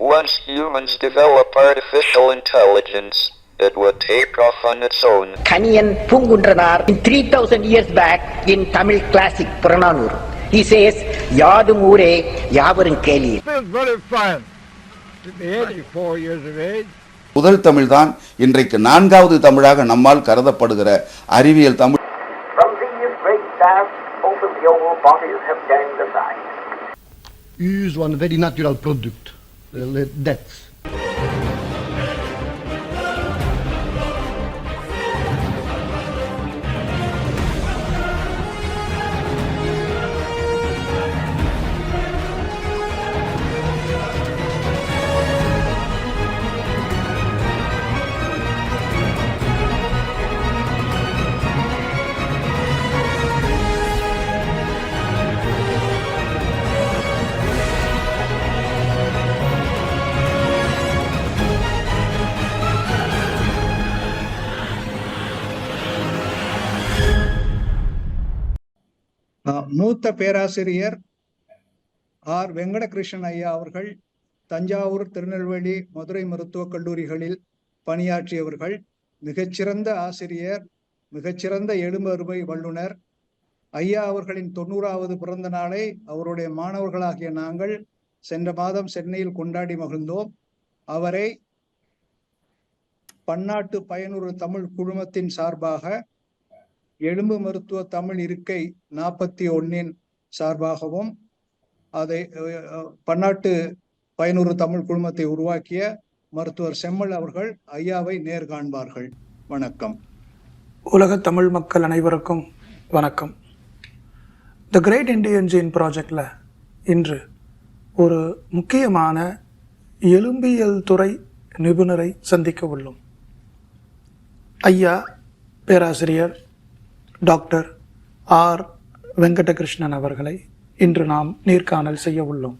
Once humans develop artificial intelligence, it would take off on its own. Kaniyan Pungundranar in 3000 years back in Tamil classic Purananur. He says, Yadum Ure, Yavarum Keli. feels very fine to be 84 years of age. முதல் தமிழ்தான் இன்றைக்கு நான்காவது தமிழாக நம்மால் கருதப்படுகிற அறிவியல் Tamil From these great vast open the old bodies have gained the sight. use one very natural product, that மூத்த பேராசிரியர் R Venkatakrishnan ஐயா அவர்கள் தஞ்சாவூர் திருநெல்வேலி மதுரை மருத்துவக் கல்லூரிகளில் பணியாற்றியவர்கள் மிகச்சிறந்த ஆசிரியர் மிகச்சிறந்த எலும்பருமை அறுவை வல்லுனர் ஐயா அவர்களின் தொண்ணூறாவது பிறந்த நாளை அவருடைய மாணவர்களாகிய நாங்கள் சென்ற மாதம் சென்னையில் கொண்டாடி மகிழ்ந்தோம். அவரை பன்னாட்டு பயனுறு தமிழ் குழுமத்தின் சார்பாக எலும்பு மருத்துவ தமிழ் இருக்கை நாற்பத்தி ஒன்னின் சார்பாகவும் அதை பன்னாட்டு பயனுறு தமிழ் குழுமத்தை உருவாக்கிய மருத்துவர் செம்மல் அவர்கள் ஐயாவை நேர்காண்பார்கள் வணக்கம். உலக தமிழ் மக்கள் அனைவருக்கும் வணக்கம். த கிரேட் இண்டியன் ஜீன் ப்ராஜெக்டில் இன்று ஒரு முக்கியமான எலும்பியல் துறை நிபுணரை சந்திக்க உள்ளோம். ஐயா பேராசிரியர் டாக்டர் ஆர். வெங்கடகிருஷ்ணன் அவர்களை இன்று நாம் நேர்காணல் செய்ய உள்ளோம்.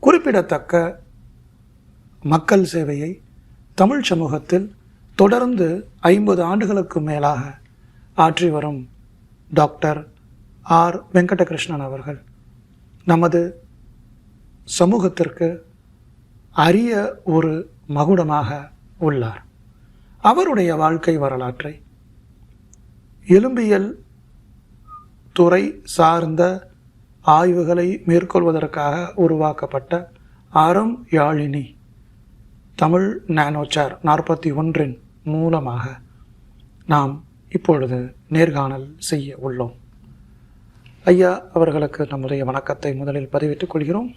குறிப்பிடத்தக்க மக்கள் சேவையை தமிழ் சமூகத்தில் தொடர்ந்து ஐம்பது ஆண்டுகளுக்கு மேலாக ஆற்றி வரும் டாக்டர் ஆர். வெங்கடகிருஷ்ணன் அவர்கள் நமது சமூகத்திற்கு அரிய ஒரு மகுடமாக உள்ளார். அவருடைய வாழ்க்கை வரலாற்றை எலும்பியல் துறை சார்ந்த ஆய்வுகளை மேற்கொள்வதற்காக உருவாக்கப்பட்ட அறம் யாழினி தமிழ் நானோச்சார் நாற்பத்தி ஒன்றின் மூலமாக நாம் இப்பொழுது நேர்காணல் செய்ய உள்ளோம். ஐயா அவர்களுக்கு நம்முடைய வணக்கத்தை முதலில் பதிவிட்டுக் கொள்கிறோம்.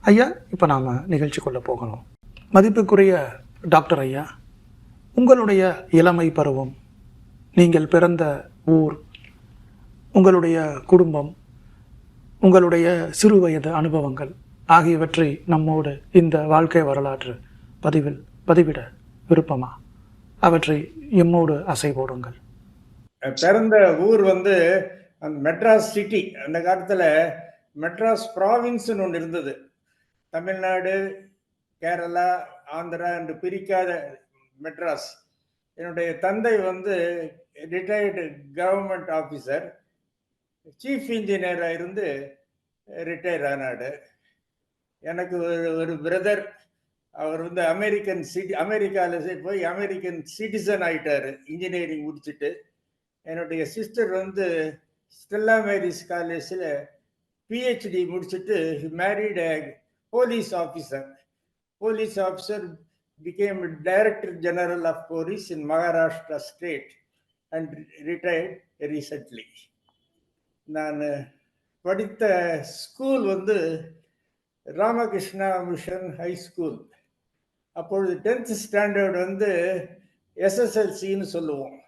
ஐயா இப்போ நாம் நிகழ்ச்சிக்குள்ளே போகணும். மதிப்புக்குரிய டாக்டர் ஐயா உங்களுடைய இளமை பருவம் நீங்கள் பிறந்த ஊர் உங்களுடைய குடும்பம் உங்களுடைய சிறுவயது அனுபவங்கள் ஆகியவற்றை நம்மோடு இந்த வாழ்க்கை வரலாற்று பதிவில் பதிவிட விருப்பமா? அவற்றை எம்மோடு அசை போடுங்கள் பிறந்த ஊர் வந்து அந்த மெட்ராஸ் சிட்டி அந்த காலத்தில் மெட்ராஸ் ப்ராவின்ஸ்னு ஒன்று இருந்தது. தமிழ்நாடு கேரளா ஆந்திரா என்று பிரிக்காத மெட்ராஸ். என்னுடைய தந்தை வந்து ரிட்டையர்டு கவர்மெண்ட் ஆஃபீஸர் சீஃப் இன்ஜினியராக இருந்து ரிட்டையர் ஆனாடு எனக்கு ஒரு ஒரு பிரதர் அவர் வந்து அமெரிக்கன் சிட்டி அமெரிக்காவில் போய் அமெரிக்கன் சிட்டிசன் ஆகிட்டார் இன்ஜினியரிங் முடிச்சுட்டு. என்னுடைய சிஸ்டர் வந்து ஸ்டெல்லா மேரிஸ் காலேஜில் பிஹெச்டி முடிச்சுட்டு married police officer police officer become director general of police in Maharashtra state and retired recently நான் படித்த ஸ்கூல் வந்து ராமகிருஷ்ணா மிஷன் ஹை ஸ்கூல் அப்பொழுது டென்த் ஸ்டாண்டர்ட் வந்து எஸ்எஸ்எல்சின்னு சொல்லுவோம்.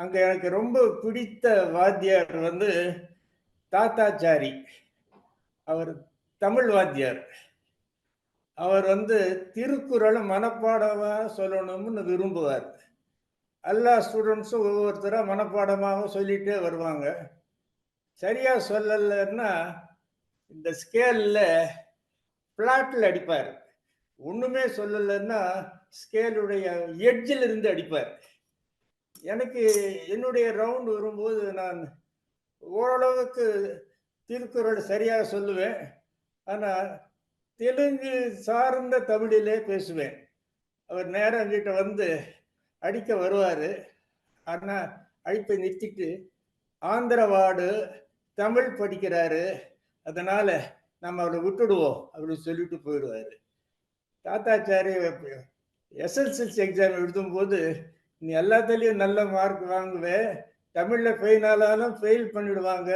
அங்கே எனக்கு ரொம்ப பிடித்த வாத்தியார் வந்து தாத்தாச்சாரி. அவர் தமிழ் வாத்தியார். அவர் வந்து திருக்குறளை மனப்பாடமாக சொல்லணும்னு விரும்புவார். எல்லா ஸ்டூடெண்ட்ஸும் ஒவ்வொருத்தராக மனப்பாடமாகவும் சொல்லிகிட்டே வருவாங்க. சரியாக சொல்லலைன்னா இந்த ஸ்கேலில் பிளாட்டில் அடிப்பார். ஒன்றுமே சொல்லலைன்னா ஸ்கேலுடைய எட்ஜில் இருந்து அடிப்பார். எனக்கு என்னுடைய ரவுண்ட் வரும்போது நான் ஓரளவுக்கு திருக்குறள் சரியாக சொல்லுவேன். ஆனால் தெலுங்கு சார்ந்த தமிழிலே பேசுவேன். அவர் நேரம் கிட்ட வந்து அடிக்க வருவார். ஆனால் அழிப்பை நிறுத்திட்டு ஆந்திரவாடு தமிழ் படிக்கிறாரு. அதனால் நம்ம அவரை விட்டுடுவோம் அப்படின்னு சொல்லிட்டு போயிடுவாரு. தாத்தாச்சாரி எஸ்எல்சிஎல்சி எக்ஸாம் எழுதும்போது நீ எல்லாத்துலேயும் நல்ல மார்க் வாங்குவேன் தமிழில் ஃபெயில் ஆனாலும் ஃபெயில் பண்ணிடுவாங்க.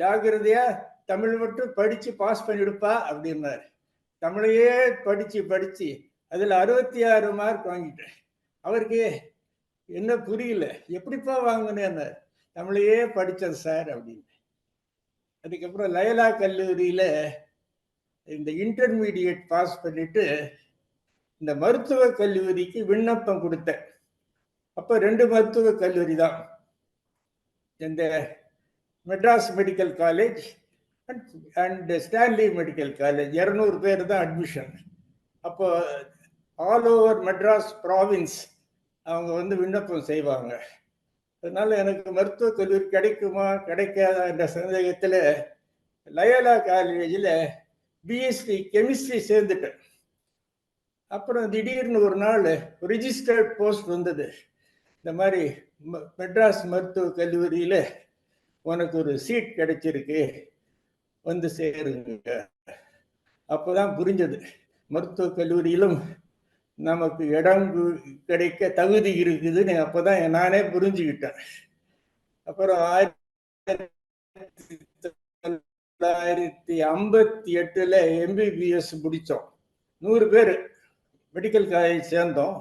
ஜாகிரதையாக தமிழ் மட்டும் படித்து பாஸ் பண்ணிவிடுப்பா அப்படின்னாரு. தமிழையே படித்து படித்து அதில் அறுபத்தி ஆறு மார்க் வாங்கிட்டேன். அவருக்கு என்ன புரியல. எப்படிப்பா வாங்கினேன்னு தமிழையே படித்தது சார் அப்படின்னு. அதுக்கப்புறம் லயலா கல்லூரியில் இந்த இன்டர்மீடியட் பாஸ் பண்ணிட்டு இந்த மருத்துவ கல்லூரிக்கு விண்ணப்பம் கொடுத்தேன். அப்போ ரெண்டு மருத்துவ கல்லூரி தான். இந்த Madras medical college and Stanley medical college. இரநூறு பேர் தான் அட்மிஷன் அப்போ ஆல் ஓவர் மெட்ராஸ் ப்ராவின்ஸ் அவங்க வந்து விண்ணப்பம் செய்வாங்க. அதனால எனக்கு மருத்துவக் கல்லூரி கிடைக்குமா கிடைக்காதா என்ற சந்தேகத்தில் லயோலா காலேஜில் பிஎஸ்சி கெமிஸ்ட்ரி சேர்ந்துட்டேன். அப்புறம் திடீர்னு ஒரு நாள் ரிஜிஸ்டர்ட் போஸ்ட் வந்தது. இந்த மாதிரி ம- மெட்ராஸ் மருத்துவக் கல்லூரியில் உனக்கு ஒரு சீட் கிடைச்சிருக்கு வந்து சேருங்க. அப்போதான் புரிஞ்சது. மருத்துவக் கல்லூரியிலும் நமக்கு இடம் கிடைக்க தகுதி இருக்குதுன்னு அப்போதான் நானே புரிஞ்சுக்கிட்டேன். அப்புறம் ஆயிரத்தி தொள்ளாயிரத்தி ஐம்பத்தி எட்டுல எம்பிபிஎஸ் முடித்தோம் நூறு பேர் மெடிக்கல் காலேஜ் சேர்ந்தோம்.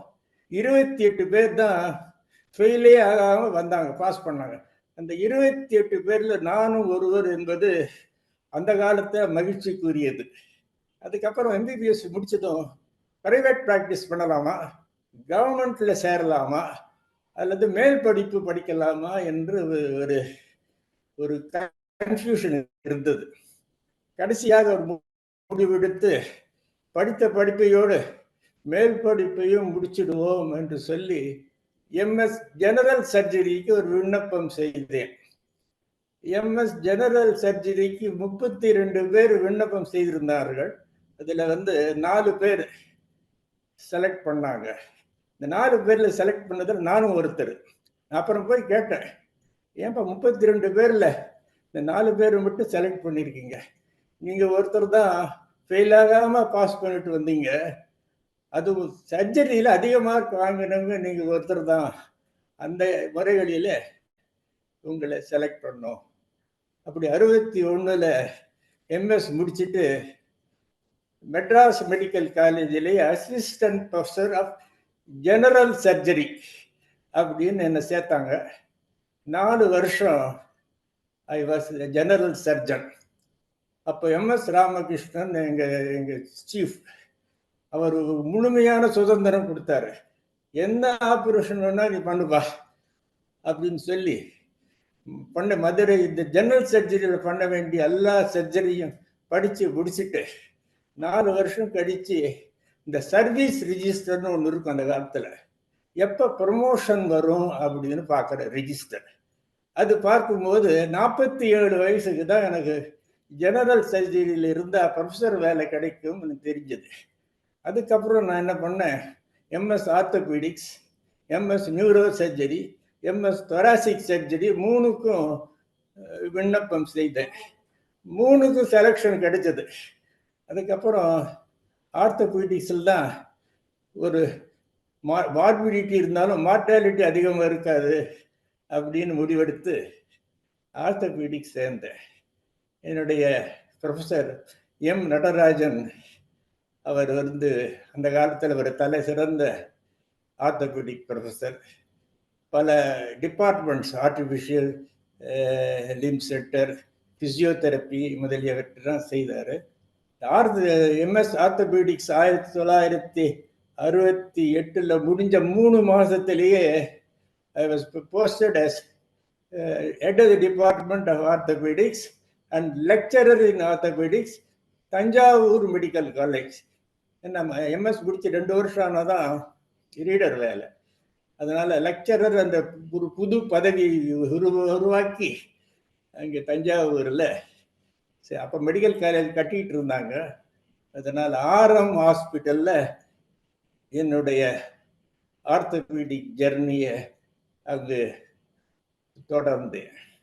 இருபத்தி எட்டு பேர் தான் ஃபெயிலே ஆகாமல் வந்தாங்க பாஸ் பண்ணாங்க. அந்த இருபத்தி எட்டு பேர்ல நானும் ஒருவர் என்பது அந்த காலத்தை மகிழ்ச்சிக்குரியது. அதுக்கப்புறம் எம்பிபிஎஸ் முடிச்சதும் ப்ரைவேட் ப்ராக்டிஸ் பண்ணலாமா? கவர்மெண்ட்டில் சேரலாமா? அல்லது மேல் படிப்பு படிக்கலாமா என்று ஒரு- ஒரு கன்ஃபியூஷன் இருந்தது. கடைசியாக ஒரு முடிவெடுத்து படித்த படிப்பையோடு மேல் படிப்பையும் முடிச்சிடுவோம் என்று சொல்லி எம்எஸ் ஜெனரல் சர்ஜரிக்கு ஒரு விண்ணப்பம் செய்தேன். எம்எஸ் ஜெனரல் சர்ஜரிக்கு முப்பத்தி ரெண்டு பேர் விண்ணப்பம் செய்திருந்தார்கள். அதில் வந்து நாலு பேர் செலக்ட் பண்ணாங்க. இந்த நாலு பேரில் செலக்ட் பண்ணதில் நானும் ஒருத்தர். நான் அப்புறம் போய் கேட்டேன் ஏன்பா முப்பத்தி ரெண்டு பேரில் இந்த நாலு பேர் மட்டும் செலக்ட் பண்ணியிருக்கீங்க நீங்கள் ஒருத்தர் தான் ஃபெயில் ஆகாமல் பாஸ் பண்ணிட்டு வந்தீங்க. அது சர்ஜரியில் அதிக மார்க் வாங்கினவங்க நீங்கள் ஒருத்தர் தான். அந்த முறைகளில் உங்களை செலக்ட் பண்ணோம். அப்படி அறுபத்தி ஒன்றில் எம்எஸ் முடிச்சுட்டு Madras medical காலேஜிலே assistant professor of general surgery அப்படின்னு என்னை சேர்த்தாங்க. நாலு வருஷம் ஐ வாஸ் ஜெனரல் சர்ஜன் அப்போ எம்எஸ் ராமகிருஷ்ணன் எங்கள் எங்கள் சீஃப் அவர் முழுமையான சுதந்திரம் கொடுத்தாரு. என்ன ஆப்ரேஷன் வேணால் நீ பண்ணுப்பா அப்படின்னு சொல்லி பண்ண மதுரை இந்த ஜெனரல் சர்ஜரியில் பண்ண வேண்டிய எல்லா சர்ஜரியும் படித்து முடிச்சுட்டு நாலு வருஷம் கழித்து இந்த சர்வீஸ் ரிஜிஸ்டர்னு ஒன்று இருக்கும் அந்த காலத்தில். எப்போ ப்ரமோஷன் வரும் அப்படின்னு பார்க்குற ரிஜிஸ்டர் அது பார்க்கும்போது நாற்பத்தி ஏழு வயசுக்கு தான் எனக்கு ஜெனரல் சர்ஜரியில் இருந்தால் ப்ரொஃபஸர் வேலை கிடைக்கும் எனக்கு தெரிஞ்சது. அதுக்கப்புறம் நான் என்ன பண்ணேன்? MS orthopaedics MS neuro surgery MS thoracic surgery மூணுக்கும் விண்ணப்பம் செய்தேன். மூணுக்கும் செலெக்ஷன் கிடைச்சது. அதுக்கப்புறம் ஆர்த்தோபீடிக்ஸில் தான் ஒரு மா மார்பிடிட்டி இருந்தாலும் மார்டாலிட்டி அதிகமாக இருக்காது அப்படின்னு முடிவெடுத்து ஆர்த்தோபீடிக்ஸ் சேர்ந்தேன். என்னுடைய ப்ரொஃபஸர் எம் நடராஜன் அவர் வந்து அந்த காலத்தில் ஒரு தலை சிறந்த ஆர்த்தோபீடிக் ப்ரொஃபஸர் பல departments artificial limb centre physiotherapy முதலியவற்றெல்லாம் செய்தார். எம்எஸ் ஆர்த்தோபீடிக்ஸ் ஆயிரத்தி தொள்ளாயிரத்தி அறுபத்தி எட்டில் முடிஞ்ச மூணு மாதத்திலேயே I was posted as head of the department of orthopaedics and lecturer in orthopaedics Thanjavur medical college நம்ம எம்எஸ் முடிச்சு ரெண்டு வருஷம் ஆனால் தான் ரீடர் வேலை. அதனால் லெக்சரர் அந்த ஒரு புது பதவி உருவாக்கி அங்கே தஞ்சாவூரில் சரி அப்போ மெடிக்கல் காலேஜ் கட்டிகிட்டு இருந்தாங்க. அதனால் ஆர்எம் ஹாஸ்பிட்டலில் என்னுடைய ஆர்த்தோபீடிக் ஜெர்னியை அங்கு தொடர்ந்தேன்.